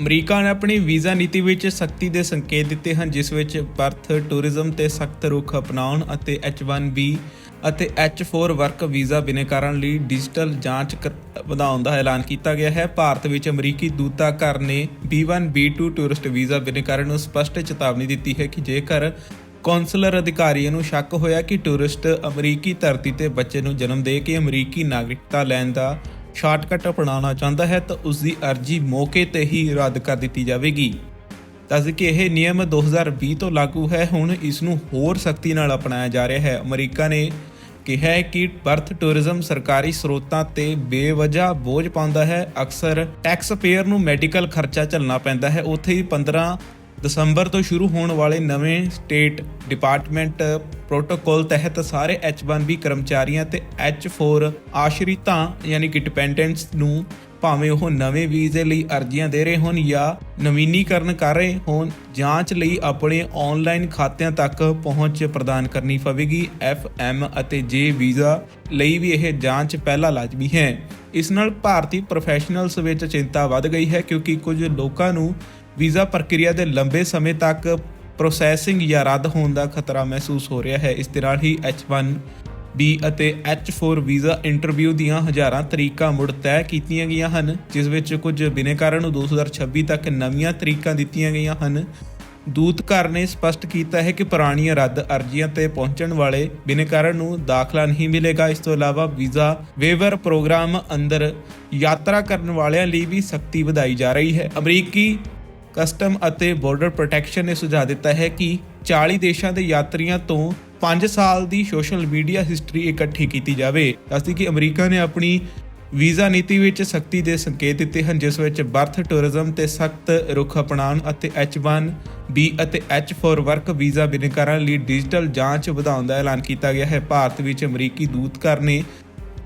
America ਨੇ ਆਪਣੀ visa ਨੀਤੀ ਵਿੱਚ ਸਖਤੀ ਦੇ ਸੰਕੇਤ ਦਿੱਤੇ ਹਨ, ਜਿਸ ਵਿੱਚ ਬਰਥ ਟੂਰਿਜ਼ਮ ਤੇ ਸਖਤ ਰੁਖ ਅਪਣਾਉਣ ਅਤੇ H1B ਅਤੇ H4 ਵਰਕ ਵੀਜ਼ਾ ਬਿਨੇਕਾਰਾਂ ਲਈ ਡਿਜੀਟਲ ਜਾਂਚ ਕਰ- ਵਧਾਉਣ ਦਾ ਐਲਾਨ ਕੀਤਾ ਗਿਆ ਹੈ। ਭਾਰਤ ਵਿੱਚ ਅਮਰੀਕੀ ਦੂਤਾਘਰ ਨੇ B1 B2 ਟੂਰਿਸਟ ਵੀਜ਼ਾ ਬਿਨੇਕਾਰਾਂ ਨੂੰ ਸਪਸ਼ਟ ਚੇਤਾਵਨੀ ਦਿੱਤੀ ਹੈ ਕਿ ਜੇਕਰ ਕੌਂਸਲਰ ਅਧਿਕਾਰੀਆਂ ਨੂੰ ਸ਼ੱਕ ਹੋਇਆ ਕਿ ਟੂਰਿਸਟ ਅਮਰੀਕੀ ਧਰਤੀ ਤੇ ਬੱਚੇ ਨੂੰ ਜਨਮ ਦੇ ਕੇ ਅਮਰੀਕੀ ਨਾਗਰਿਕਤਾ ਲੈਣ ਦਾ ਸ਼ਾਰਟਕਟ ਅਪਣਾਉਣਾ ਚਾਹੁੰਦਾ ਹੈ ਤਾਂ ਉਸ ਦੀ ਅਰਜ਼ੀ ਮੌਕੇ ਤੇ ਹੀ ਰੱਦ ਕਰ ਦਿੱਤੀ ਜਾਵੇਗੀ। ਦੱਸ ਕਿ ਇਹ ਨਿਯਮ 2020 ਤੋਂ ਲਾਗੂ ਹੈ। ਹੁਣ ਇਸ ਨੂੰ ਹੋਰ ਸਖਤੀ ਨਾਲ ਅਪਣਾਇਆ ਜਾ ਰਿਹਾ ਹੈ। ਅਮਰੀਕਾ ਨੇ ਕਿਹਾ ਹੈ ਕਿ ਬਰਥ ਟੂਰਿਜ਼ਮ ਸਰਕਾਰੀ ਸਰੋਤਾਂ ਤੇ ਬੇਵਜ੍ਹਾ ਬੋਝ ਪਾਉਂਦਾ ਹੈ। ਅਕਸਰ ਟੈਕਸ ਪੇਅਰ ਨੂੰ ਮੈਡੀਕਲ ਖਰਚਾ ਝੱਲਣਾ ਪੈਂਦਾ ਹੈ। ਉੱਥੇ ਹੀ 15 ਦਸੰਬਰ ਤੋਂ ਸ਼ੁਰੂ ਹੋਣ ਵਾਲੇ ਨਵੇਂ ਸਟੇਟ ਡਿਪਾਰਟਮੈਂਟ ਪ੍ਰੋਟੋਕੋਲ ਤਹਿਤ ਸਾਰੇ H1B ਕਰਮਚਾਰੀਆਂ ਤੇ H4 ਆਸ਼ਰਿਤਾਂ ਯਾਨੀ ਕਿ ਡਿਪੈਂਡੈਂਟਸ ਨੂੰ ਭਾਵੇਂ ਉਹ ਨਵੇਂ ਵੀਜ਼ੇ ਲਈ ਅਰਜ਼ੀਆਂ ਦੇ ਰਹੇ ਹੋਣ ਜਾਂ ਨਵੀਨੀਕਰਨ ਕਰ ਰਹੇ ਹੋਣ, ਜਾਂਚ ਲਈ ਆਪਣੇ ਆਨਲਾਈਨ ਖਾਤਿਆਂ ਤੱਕ ਪਹੁੰਚ ਪ੍ਰਦਾਨ ਕਰਨੀ ਪਵੇਗੀ। FM ਅਤੇ J ਵੀਜ਼ਾ ਲਈ ਵੀ ਇਹ ਜਾਂਚ ਪਹਿਲਾਂ ਲਾਜ਼ਮੀ ਹੈ। ਇਸ ਨਾਲ ਭਾਰਤੀ ਪ੍ਰੋਫੈਸ਼ਨਲਸ ਵਿੱਚ ਚਿੰਤਾ ਵੱਧ ਗਈ ਹੈ ਕਿਉਂਕਿ ਕੁਝ ਲੋਕਾਂ ਨੂੰ ਵੀਜ਼ਾ ਪ੍ਰਕਿਰਿਆ ਦੇ ਲੰਬੇ ਸਮੇਂ ਤੱਕ ਪ੍ਰੋਸੈਸਿੰਗ ਜਾਂ ਰੱਦ ਹੋਣ ਦਾ ਖਤਰਾ ਮਹਿਸੂਸ ਹੋ ਰਿਹਾ ਹੈ। ਇਸ ਦੇ ਨਾਲ ਹੀ H1 B ਅਤੇ H4 ਵੀਜ਼ਾ ਇੰਟਰਵਿਊ ਦੀਆਂ ਹਜ਼ਾਰਾਂ ਤਰੀਕਾਂ ਮੁੜ ਤੈਅ ਕੀਤੀਆਂ ਗਈਆਂ ਹਨ, ਜਿਸ ਵਿੱਚ ਕੁਝ ਬਿਨੇਕਾਰਾਂ ਨੂੰ 2026 ਤੱਕ ਨਵੀਆਂ ਤਰੀਕਾਂ ਦਿੱਤੀਆਂ ਗਈਆਂ ਹਨ। ਦੂਤਘਰ ਨੇ ਸਪਸ਼ਟ ਕੀਤਾ ਹੈ ਕਿ ਪੁਰਾਣੀਆਂ ਰੱਦ ਅਰਜ਼ੀਆਂ ਤੇ ਪਹੁੰਚਣ ਵਾਲੇ ਬਿਨੇਕਾਰਾਂ ਨੂੰ ਦਾਖਲਾ ਨਹੀਂ ਮਿਲੇਗਾ। ਇਸ ਤੋਂ ਇਲਾਵਾ ਵੀਜ਼ਾ ਵੇਵਰ ਪ੍ਰੋਗਰਾਮ ਅੰਦਰ ਯਾਤਰਾ ਕਰਨ ਵਾਲਿਆਂ ਲਈ ਵੀ ਸਖਤੀ ਵਧਾਈ ਜਾ ਰਹੀ ਹੈ। ਅਮਰੀਕੀ ਕਸਟਮ ਅਤੇ ਬਾਰਡਰ ਪ੍ਰੋਟੈਕਸ਼ਨ ਨੇ ਸੁਝਾਅ ਦਿੱਤਾ ਹੈ ਕਿ 40 ਦੇਸ਼ਾਂ ਦੇ ਯਾਤਰੀਆਂ ਤੋਂ 5 ਸਾਲ ਦੀ ਸੋਸ਼ਲ ਮੀਡੀਆ ਹਿਸਟਰੀ ਇਕੱਠੀ ਕੀਤੀ ਜਾਵੇ। ਦੱਸਦੀ ਕਿ ਅਮਰੀਕਾ ਨੇ ਆਪਣੀ ਵੀਜ਼ਾ ਨੀਤੀ ਵਿੱਚ ਸਖਤੀ ਦੇ ਸੰਕੇਤ ਦਿੱਤੇ ਹਨ, ਜਿਸ ਵਿੱਚ ਬਰਥ, ਟੂਰਿਜ਼ਮ ਤੇ ਸਖਤ ਰੁਖ ਅਪਣਾਉਣ ਅਤੇ H1 B ਅਤੇ H4 ਵਰਕ ਵੀਜ਼ਾ ਬਿਨਕਾਰਾਂ ਲਈ ਡਿਜੀਟਲ ਜਾਂਚ ਵਧਾਉਣ ਦਾ ਐਲਾਨ ਕੀਤਾ ਗਿਆ ਹੈ। ਭਾਰਤ ਵਿੱਚ ਅਮਰੀਕੀ ਦੂਤਘਰ ਨੇ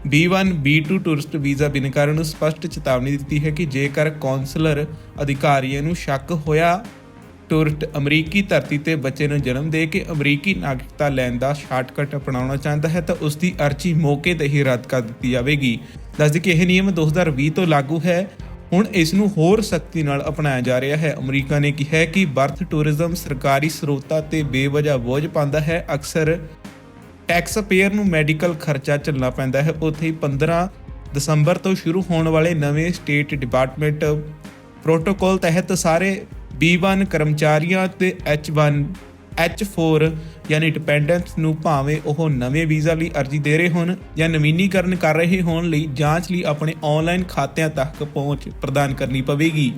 B1 B2 ਟੂਰਿਸਟ ਵੀਜ਼ਾ ਬਿਨਕਾਰਾਂ ਨੂੰ ਸਪਸ਼ਟ ਚੇਤਾਵਨੀ ਦਿੱਤੀ ਹੈ ਕਿ ਜੇਕਰ ਕੌਂਸਲਰ ਅਧਿਕਾਰੀਆਂ ਨੂੰ ਸ਼ੱਕ ਹੋਇਆ ਟੂਰਿਸਟ ਅਮਰੀਕੀ ਧਰਤੀ ਤੇ ਬੱਚੇ ਨੂੰ ਜਨਮ ਦੇ ਕੇ ਅਮਰੀਕੀ ਨਾਗਰਿਕਤਾ ਲੈਣ ਦਾ ਸ਼ਾਰਟਕਟ ਅਪਣਾਉਣਾ ਚਾਹੁੰਦਾ ਹੈ, ਤਾਂ ਉਸ ਦੀ ਅਰਜ਼ੀ ਮੌਕੇ ਤੇ ਹੀ ਰੱਦ ਕਰ ਦਿੱਤੀ ਜਾਵੇਗੀ। ਦੱਸਦੇ ਕਿ ਇਹ ਨਿਯਮ 2020 ਤੋਂ ਲਾਗੂ ਹੈ। ਹੁਣ ਇਸ ਨੂੰ ਹੋਰ ਸਖਤੀ ਨਾਲ ਅਪਣਾਇਆ ਜਾ ਰਿਹਾ ਹੈ। ਅਮਰੀਕਾ ਨੇ ਕਿਹਾ ਹੈ ਕਿ ਬਰਥ ਟੂਰਿਜ਼ਮ ਸਰਕਾਰੀ ਸਰੋਤਾਂ ਤੇ ਬੇਵਜ੍ਹਾ ਬੋਝ ਪਾਉਂਦਾ ਹੈ। ਅਕਸਰ ਟੈਕਸ ਪੇਅਰ ਨੂੰ ਮੈਡੀਕਲ ਖਰਚਾ ਝੱਲਣਾ ਪੈਂਦਾ ਹੈ। ਉੱਥੇ ਹੀ 15 ਦਸੰਬਰ ਤੋਂ ਸ਼ੁਰੂ ਹੋਣ ਵਾਲੇ ਨਵੇਂ ਸਟੇਟ ਡਿਪਾਰਟਮੈਂਟ ਪ੍ਰੋਟੋਕੋਲ ਤਹਿਤ ਸਾਰੇ B1 ਕਰਮਚਾਰੀਆਂ ਤੇ H1 H4 ਯਾਨੀ ਡਿਪੈਂਡੈਂਟਸ ਨੂੰ ਭਾਵੇਂ ਉਹ ਨਵੇਂ ਵੀਜ਼ਾ ਲਈ ਅਰਜ਼ੀ ਦੇ ਰਹੇ ਹੋਣ ਜਾਂ ਨਵੀਨੀਕਰਨ ਕਰ ਰਹੇ ਹੋਣ ਲਈ ਜਾਂਚ ਲਈ ਆਪਣੇ ਆਨਲਾਈਨ ਖਾਤਿਆਂ ਤੱਕ ਪਹੁੰਚ ਪ੍ਰਦਾਨ ਕਰਨੀ ਪਵੇਗੀ।